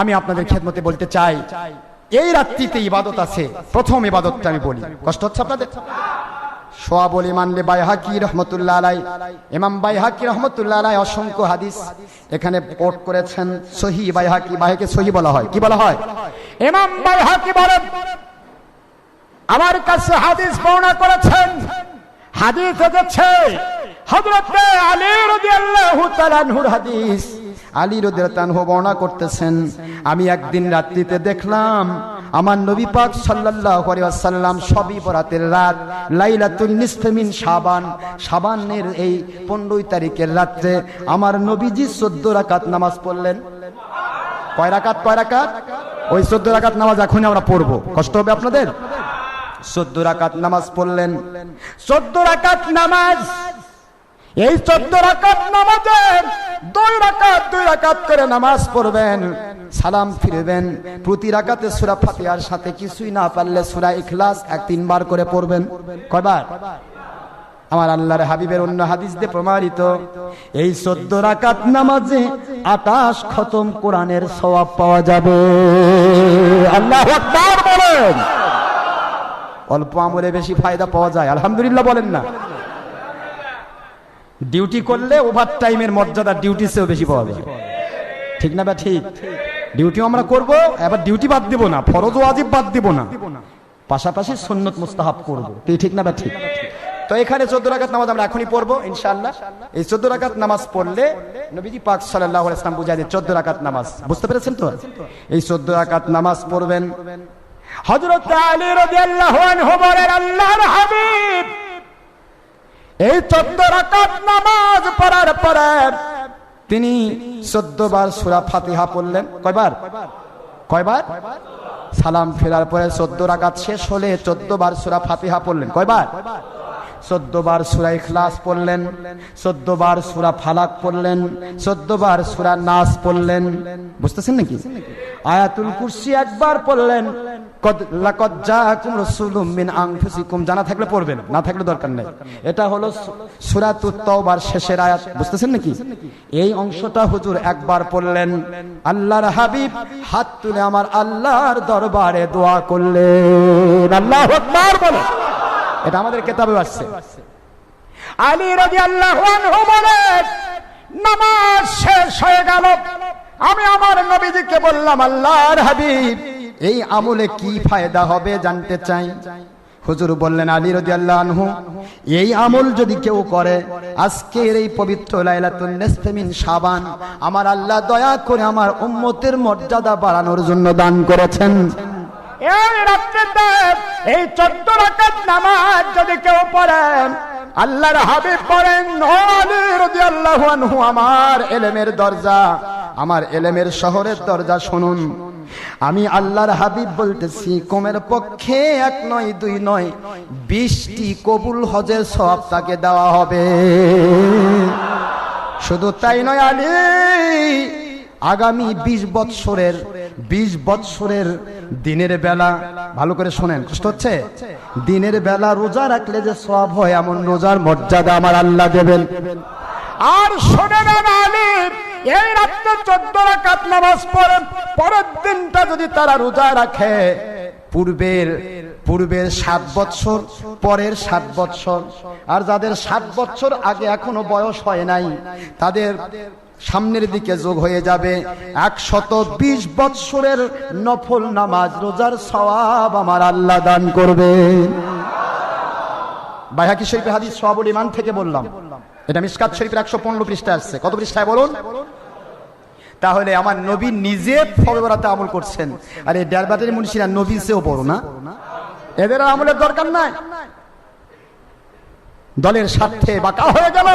আমি আপনাদের খেদমতে বলতে চাই, এই রাত্রিতে ইবাদত আছে, প্রথম ইবাদতটা আমি বলি। কষ্ট হচ্ছে আপনাদের? সোয়াবল ইমানলে বাইহাকি রহমতুল্লাহ আলাই। ইমাম বাইহাকি রহমতুল্লাহ আলাই অসংখ্য হাদিস এখানে কোট করেছেন, সহি বাইহাকি, বাইহাকে সহি বলা হয়। কি বলা হয়? ইমাম বাইহাকি বলেন, আমার কাছে হাদিস বর্ণনা করেছেন, হাদিস এসেছে হযরত আলী রাদিয়াল্লাহু তাআলা হাদিস। আলী রাদিয়াল্লাহু বর্ণনা করতেছেন, আমি একদিন রাত্রিতে দেখলাম আমার নবী পাক সাল্লাল্লাহু আলাইহি ওয়াসাল্লাম সবই বরাতের রাত লাইলাতুল নিসফে মিন শাবান, শাবানের এই 15 তারিখের রাত্রে আমার নবীজি 14 রাকাত নামাজ পড়লেন। কয় রাকাত কয় রাকাত? ওই 14 রাকাত নামাজ এখনই আমরা পড়ব। কষ্ট হবে আপনাদের? চোদ্দ রাকাত নামাজ পড়লেন। চোদ্দ রাকাত নামাজ এই চোদ্দ রাকাত নামাজের দুই রাকাত দুই রাকাত করে নামাজ পড়বেন, সালাম ফিরবেন। প্রতি রাকাতে সুরা ফাতিহার সাথে কিছুই না পারলে সুরা ইখলাস এক তিনবার করে পড়বেন। কয়বার? আমার আল্লাহর হাবিবের অন্য হাদিস দিয়ে প্রমাণিত। এই চোদ্দ রাকাত নামাজে আকাশ খতম কোরআনের সওয়াব পাওয়া যাবে। আল্লাহ বলেন। অল্প আমলে বেশি ফায়দা পাওয়া যায়। আলহামদুলিল্লাহ বলেন না। ডিউটি করলে ওভার টাইমের মর্যাদা ডিউটি চেয়েও বেশি পাওয়া যায়। ঠিক না বা ঠিক? ডিউটিও আমরা করব, এবার ডিউটি বাদ দিব না, ফরজ ওয়াজিব বাদ দিব না। পাশাপাশি সুন্নত মুস্তাহাব করব। ঠিক না বা ঠিক? তো এখানে চোদ্দ রাকাত নামাজ আমরা এখনই পড়ব ইনশাল্লাহ এই চোদ্দ রাকাত নামাজ পড়লে নবীজি পাক সাল্লাল্লাহু আলাইহি ওয়াসাল্লাম বুঝাই দিয়ে চোদ্দ রাকাত নামাজ। বুঝতে পেরেছেন তো? এই চোদ্দ রাকাত নামাজ পড়বেন। হযরত আলী রাদিয়াল্লাহু আনহু বলেন, আল্লাহর হাবিব এই চোদ্দ রাকাত নামাজ পড়ার পরে তিনি চোদ্দ বার সূরা ফাতিহা পড়লেন। কয়বার? কয়বার? সালাম ফেরার পরে চোদ্দ রাকাত শেষ হলে চোদ্দ বার সূরা ফাতিহা পড়লেন। কয়বার? চোদ্দ বার সুরা ইখলাস পড়লেন চোদ্দ বার সুরা ফালাক পড়লেন চোদ্দ বার সুরা নাস পড়লেন। বুঝতেছেন নাকি? আয়াতুল কুরসি একবার পড়লেন জানা থাকলে পড়বেন, না থাকলে দরকার এটা হলো শেষের আয়াত। বুঝতেছেন নাকি? এই অংশটা হুজুর একবার পড়লেন, আল্লাহর হাবিব, হাত তুলে আমার আল্লাহর দরবারে দোয়া করলেন। আল্লাহু বলে। এটা আমাদের কেতাবে আসছে। আলী আনহু বলেন নামাজ শেষ হয়ে গেল। আমি আমার নবীজিকে বললাম, আল্লাহর হাবিব এই আমলে কি ফায়দা হবে জানতে চাই? হুজুর বললেন, আলী রাদিয়াল্লাহু আনহু, এই আমল যদি কেউ করে, আজকের এই পবিত্র লাইলাতুন নিসফে মিন আমার আল্লাহ দয়া করে আমার উম্মতের মর্যাদা বাড়ানোর জন্য দান করেছেন। এই চোদ্দ রাকাত নামাজ যদি কেউ পড়েন আল্লাহর হাবিব পড়েন আমার এলেমের দরজা, আমার এলেমের শহরের দরজা শুনুন। আমি আল্লাহর হাবিব বলতেছি, কমের পক্ষে এক নয়, দুই নয়, বিশটি কবুল হজের সব তাকে দেওয়া হবে। শুধু তাই নয় আলী, আগামী বিশ বৎসরের বিশ বৎসরের দিনের বেলা, ভালো করে শোনেন, কষ্ট হচ্ছে? দিনের বেলা রোজা রাখলে যে সব হয়, এমন রোজার মর্যাদা আমার আল্লাহ দেবেন। আর শোনেন আলিম এই রাত্রে চোদ্দ রাকাত নামাজ পড়ে পরের দিনটা যদি তারা রোজা রাখে, পূর্বের পূর্বের সাত বৎসর, পরের সাত বৎসর, আর যাদের সাত বৎসর আগে এখনও বয়স হয় নাই, তাদের সামনের দিকে যোগ হয়ে যাবে একশত বিশ বৎসরের নফল নামাজ, রোজার সওয়াব আমার আল্লাহ দান করবে। বাইহাকি শরীফের হাদিস সওয়াবুল ইমান থেকে বললাম। এটা মিসকাত শরীফের একশো পনেরো পৃষ্ঠা আসছে। কত পৃষ্ঠায় বলুন? তাহলে আমার নবী নিজে ফলবরাতে বরাতে আমল করছেন। আর এই ডেরবাটের মুন্সিরা নবী সেও বড় না? এদের আমলের দরকার নাই। দলের স্বার্থে বাঁকা হয়ে গেল।